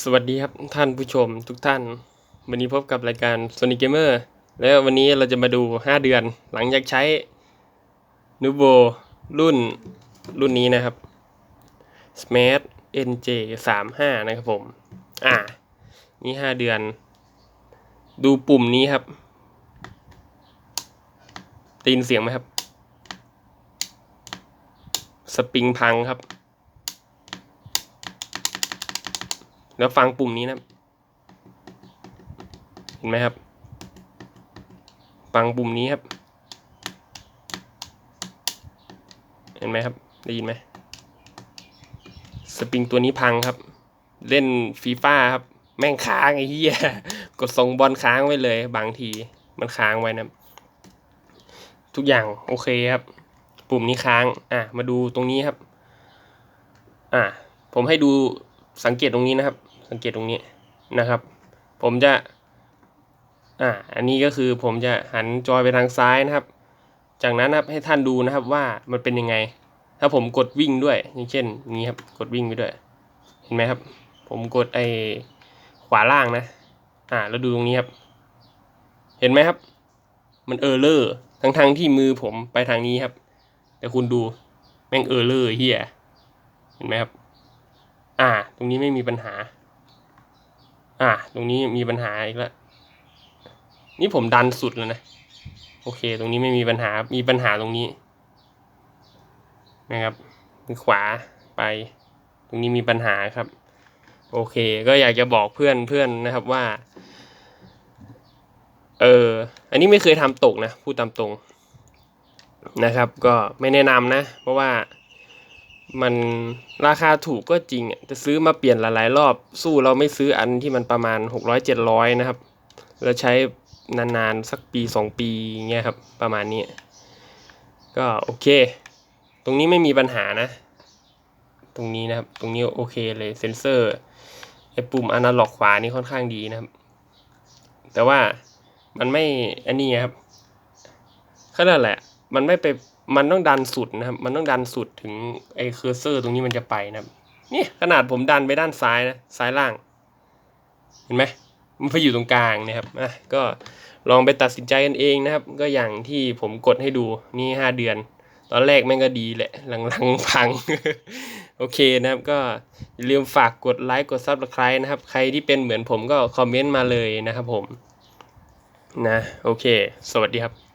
สวัสดีครับท่านผู้ชมทุกท่าน วันนี้พบกับรายการ Sonic Gamer แล้ววันนี้เราจะมาดู 5 เดือน หลังจากใช้ n u v o รุ่นรุ่นนี้นะครับ Smart NJ 3 5นะครับผม อ่า นี่ 5 เดือน ดูปุ่มนี้ครับได้ยินเสียงไหมครับ สปริงพังครับ แล้วฟังปุ่มนี้นะ เห็นไหมครับ ฟังปุ่มนี้ครับ เห็นไหมครับ ได้ยินไหม สปริงตัวนี้พังครับ เล่นฟีฟ่าครับ แม่งค้างไอ้เหี้ย กดส่งบอลค้างไว้เลย บางทีมันค้างไว้นะ ทุกอย่างโอเคครับ ปุ่มนี้ค้าง อะ มาดูตรงนี้ครับ อะ ผมให้ดู สังเกตตรงนี้นะครับ สังเกตตรงนี้นะครับ ผมจะ อ่า อันนี้ก็คือผมจะหันจอยไปทางซ้ายนะครับ จากนั้นนะครับให้ท่านดูนะครับว่ามันเป็นยังไง ถ้าผมกดวิ่งด้วย อย่างเช่นนี้ครับ กดวิ่งไปด้วย เห็นไหมครับ ผมกดไอ้ขวาล่างนะ อ่า แล้วดูตรงนี้ครับ เห็นไหมครับ มันเออร์เลอร์ ทั้งทงที่มือผมไปทางนี้ครับ แต่คุณดู แม่งเออร์เลอร์เฮียเห็นไหมครับ อ่า ตรงนี้ไม่มีปัญหา อ่า ตรงนี้มีปัญหาอีกแล้วนี่ผมดันสุดแล้วนะ โอเค ตรงนี้ไม่มีปัญหา มีปัญหาตรงนี้ นะครับมือขวาไป ตรงนี้มีปัญหาครับ โอเค ก็อยากจะบอกเพื่อนเพื่อนนะครับว่า เออ อันนี้ไม่เคยทำตกนะ พูดตามตรงนะครับ ก็ไม่แนะนำนะ เพราะว่า มันราคาถูกก็จริงอะจะซื้อมาเปลี่ยนหลายๆ รอบ สู้เราไม่ซื้ออันที่มันประมาณหกร้อยเจ็ดร้อยนะครับ แล้วใช้นานๆ สักปีสองปีเงี้ยครับ ประมาณนี้ ก็โอเค ตรงนี้ไม่มีปัญหานะ ตรงนี้นะครับ ตรงนี้โอเคเลยเซนเซอร์ไอ้ปุ่มอนาล็อกขวานี่ค่อนข้างดีนะครับ แต่ว่ามันไม่อันนี้ครับก็นั่นแหละ มันไม่ไป มันต้องดันสุดนะครับ มันต้องดันสุดถึงไอ้เคอร์เซอร์ตรงนี้มันจะไปนะครับ นี่ขนาดผมดันไปด้านซ้ายนะซ้ายล่าง เห็นไหมมันไปอยู่ตรงกลางนะครับอะก็ลองไปตัดสินใจกันเองนะครับ ก็อย่างที่ผมกดให้ดูนี่ห้าเดือน ตอนแรกแม่งก็ดีแหละ หลังๆพัง โอเคนะครับ ก็อย่าลืมฝากกดไลค์กดซับสไครต์นะครับ ใครที่เป็นเหมือนผมก็คอมเมนต์มาเลยนะครับผม นะ โอเค สวัสดีครับ